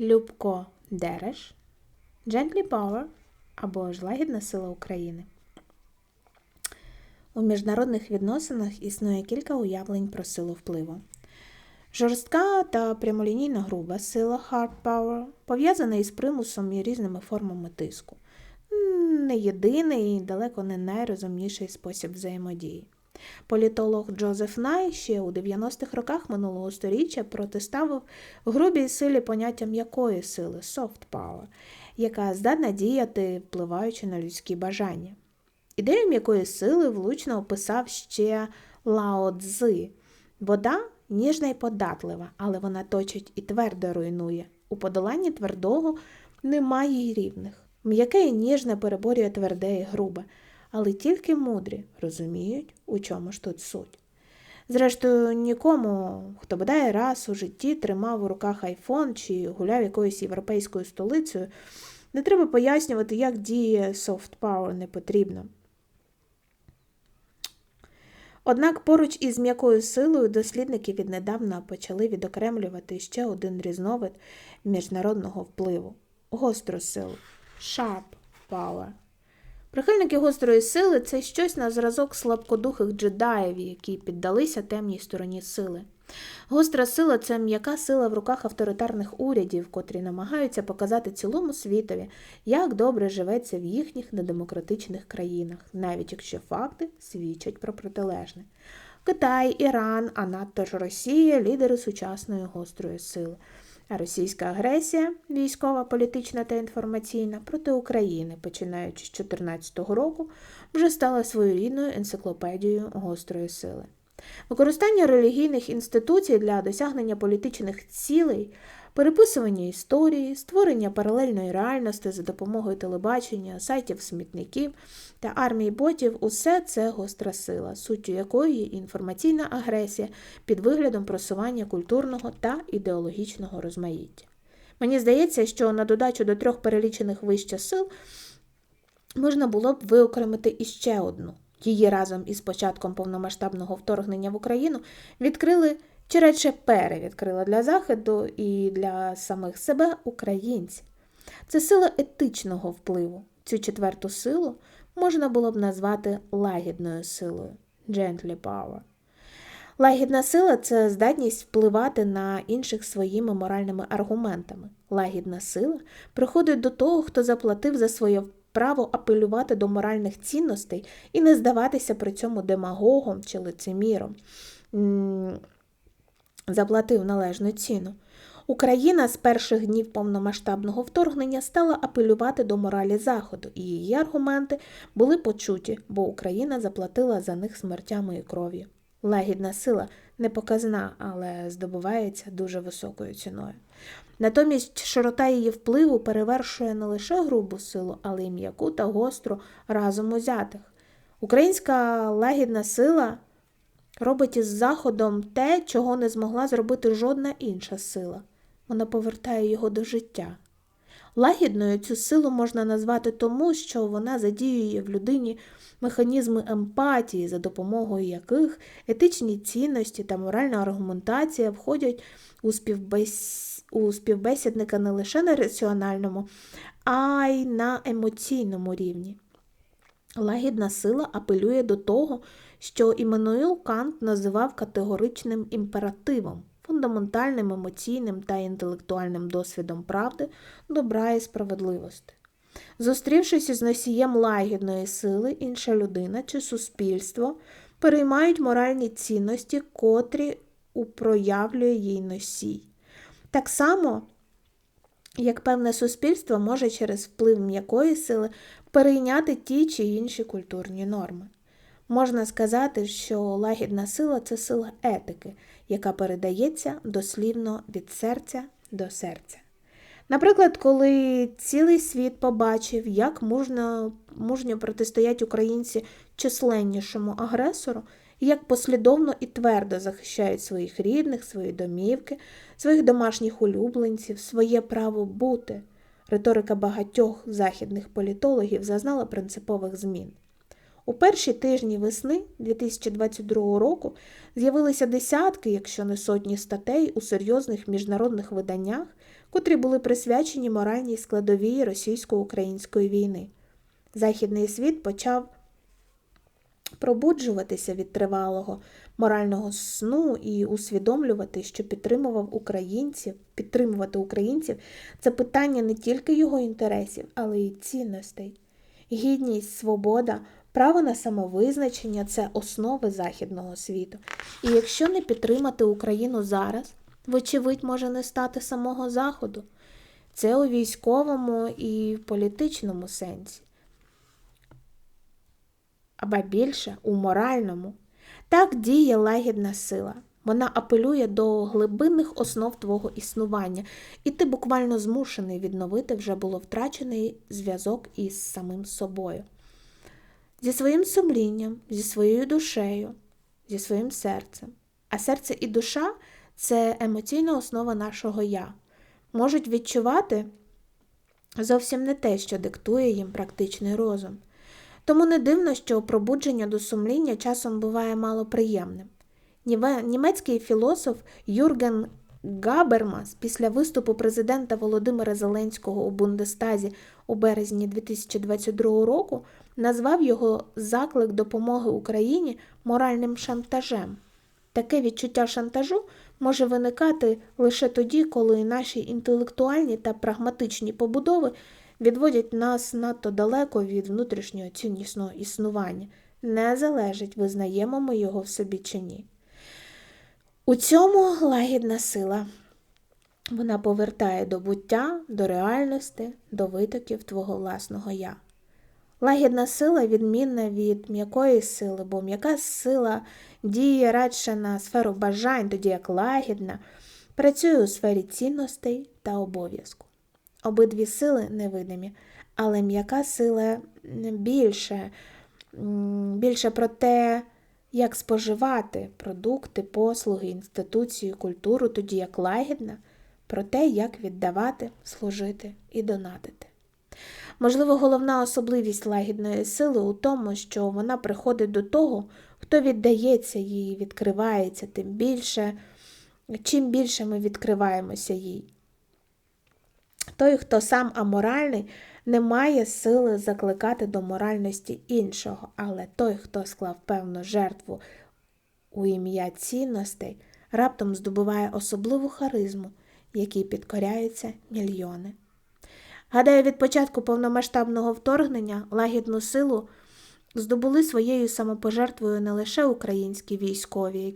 Любко Дереш, Gently Power або ж Лагідна сила України. У міжнародних відносинах існує кілька уявлень про силу впливу. Жорстка та прямолінійна груба сила hard power пов'язана із примусом і різними формами тиску. Не єдиний і далеко не найрозумніший спосіб взаємодії. Політолог Джозеф Най ще у 90-х роках минулого століття протиставив грубій силі поняття м'якої сили soft power, яка здатна діяти, впливаючи на людські бажання. Ідею м'якої сили влучно описав ще Лао Цзи. Вода ніжна і податлива, але вона точить і твердо руйнує. У подоланні твердого немає й рівних. М'яке і ніжне переборює тверде і грубе, але тільки мудрі розуміють, у чому ж тут суть. Зрештою, нікому, хто бодай раз у житті тримав у руках айфон чи гуляв якоюсь європейською столицею, не треба пояснювати, як діє soft power не потрібно. Однак поруч із м'якою силою дослідники віднедавна почали відокремлювати ще один різновид міжнародного впливу гостру силу sharp power. Прихильники гострої сили це щось на зразок слабкодухих джедаїв, які піддалися темній стороні сили. Гостра сила це м'яка сила в руках авторитарних урядів, котрі намагаються показати цілому світові, як добре живеться в їхніх недемократичних країнах, навіть якщо факти свідчать про протилежне. Китай, Іран, а надто ж Росія лідери сучасної гострої сили. Російська агресія, військова, політична та інформаційна, проти України, починаючи з 2014 року, вже стала своєрідною енциклопедією гострої сили. Використання релігійних інституцій для досягнення політичних цілей, переписування історії, створення паралельної реальності за допомогою телебачення, сайтів смітників та армії ботів усе це гостра сила, суттю якої є інформаційна агресія під виглядом просування культурного та ідеологічного розмаїття. Мені здається, що на додачу до трьох перелічених вище сил можна було б виокремити іще одну. Її разом із початком повномасштабного вторгнення в Україну відкрили чи радше перевідкрила для Заходу і для самих себе українців. Це сила етичного впливу. Цю четверту силу можна було б назвати лагідною силою gently power. Лагідна сила це здатність впливати на інших своїми моральними аргументами. Лагідна сила приходить до того, хто заплатив за своє право апелювати до моральних цінностей і не здаватися при цьому демагогом чи лицеміром, заплатив належну ціну. Україна з перших днів повномасштабного вторгнення стала апелювати до моралі Заходу, і її аргументи були почуті, бо Україна заплатила за них смертями і кров'ю. Лагідна сила не показна, але здобувається дуже високою ціною. Натомість широта її впливу перевершує не лише грубу силу, але й м'яку та гостру разом узятих. Українська лагідна сила робить із Заходом те, чого не змогла зробити жодна інша сила. Вона повертає його до життя. Лагідною цю силу можна назвати тому, що вона задіює в людині механізми емпатії, за допомогою яких етичні цінності та моральна аргументація входять у, співбес... у співбесідника не лише на раціональному, а й на емоційному рівні. Лагідна сила апелює до того, що Іммануїл Кант називав категоричним імперативом фундаментальним емоційним та інтелектуальним досвідом правди, добра і справедливості. Зустрівшись із носієм лагідної сили, інша людина чи суспільство переймають моральні цінності, котрі упроявлює їй носій. Так само, як певне суспільство може через вплив м'якої сили перейняти ті чи інші культурні норми. Можна сказати, що лагідна сила це сила етики, яка передається дослівно від серця до серця. Наприклад, коли цілий світ побачив, як мужньо, мужньо протистоять українці численнішому агресору, і як послідовно і твердо захищають своїх рідних, свої домівки, своїх домашніх улюбленців, своє право бути. Риторика багатьох західних політологів зазнала принципових змін. У перші тижні весни 2022 року з'явилися десятки, якщо не сотні статей у серйозних міжнародних виданнях, котрі були присвячені моральній складовій російсько-української війни. Західний світ почав пробуджуватися від тривалого морального сну і усвідомлювати, що підтримував українців, підтримувати українців це питання не тільки його інтересів, але й цінностей. Гідність, свобода, право на самовизначення це основи західного світу. І якщо не підтримати Україну зараз, вочевидь, може не стати самого Заходу. Це у військовому і політичному сенсі. Аба більше у моральному. Так діє лагідна сила. Вона апелює до глибинних основ твого існування, і ти буквально змушений відновити вже було втрачений зв'язок із самим собою, зі своїм сумлінням, зі своєю душею, зі своїм серцем. А серце і душа це емоційна основа нашого я, можуть відчувати зовсім не те, що диктує їм практичний розум. Тому не дивно, що пробудження до сумління часом буває малоприємним. Німецький філософ Юрген Габермас після виступу президента Володимира Зеленського у Бундестазі у березні 2022 року назвав його заклик допомоги Україні моральним шантажем. Таке відчуття шантажу може виникати лише тоді, коли наші інтелектуальні та прагматичні побудови відводять нас надто далеко від внутрішнього ціннісного існування, не залежить, визнаємо ми його в собі чи ні. У цьому лагідна сила. Вона повертає до буття, до реальності, до витоків твого власного я. Лагідна сила відмінна від м'якої сили, бо м'яка сила діє радше на сферу бажань, тоді як лагідна, працює у сфері цінностей та обов'язку. Обидві сили невидимі, але м'яка сила більше, більше про те, як споживати продукти, послуги, інституцію, культуру, тоді як лагідна, про те, як віддавати, служити і донатити. Можливо, головна особливість лагідної сили у тому, що вона приходить до того, хто віддається їй, відкривається, тим більше, чим більше ми відкриваємося їй. Той, хто сам аморальний, не має сили закликати до моральності іншого, але той, хто склав певну жертву у ім'я цінностей, раптом здобуває особливу харизму, якій підкоряються мільйони. Гадаю, від початку повномасштабного вторгнення лагідну силу здобули своєю самопожертвою не лише українські військові,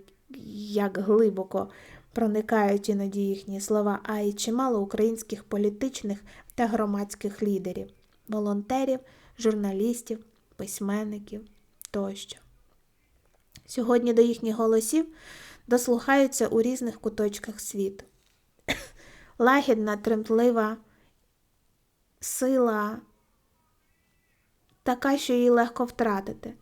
як глибоко проникають іноді їхні слова, а й чимало українських політичних та громадських лідерів, волонтерів, журналістів, письменників тощо. Сьогодні до їхніх голосів дослухаються у різних куточках світу. Лагідна, тремтлива сила така, що її легко втратити.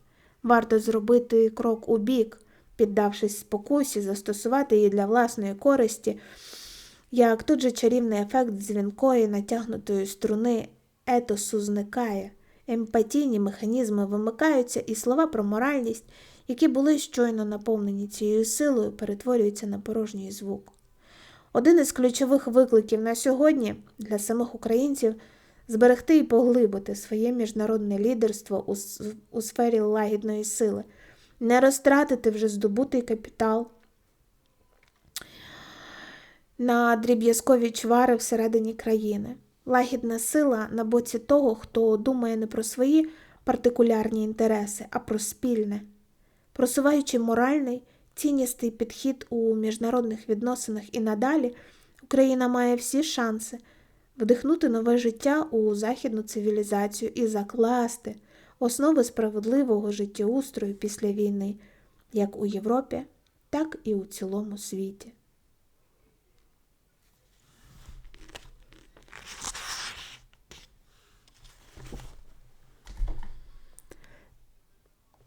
Варто зробити крок у бік, піддавшись спокусі, застосувати її для власної користі, як тут же чарівний ефект дзвінкої натягнутої струни етосу зникає, емпатійні механізми вимикаються, і слова про моральність, які були щойно наповнені цією силою, перетворюються на порожній звук. Один із ключових викликів на сьогодні для самих українців зберегти і поглибити своє міжнародне лідерство у, сфері лагідної сили не розтратити вже здобутий капітал на дріб'язкові чвари всередині країни. Лагідна сила на боці того, хто думає не про свої партикулярні інтереси, а про спільне, просуваючи моральний, цінністий підхід у міжнародних відносинах і надалі, Україна має всі шанси вдихнути нове життя у західну цивілізацію і закласти основи справедливого життєустрою після війни, як у Європі, так і у цілому світі.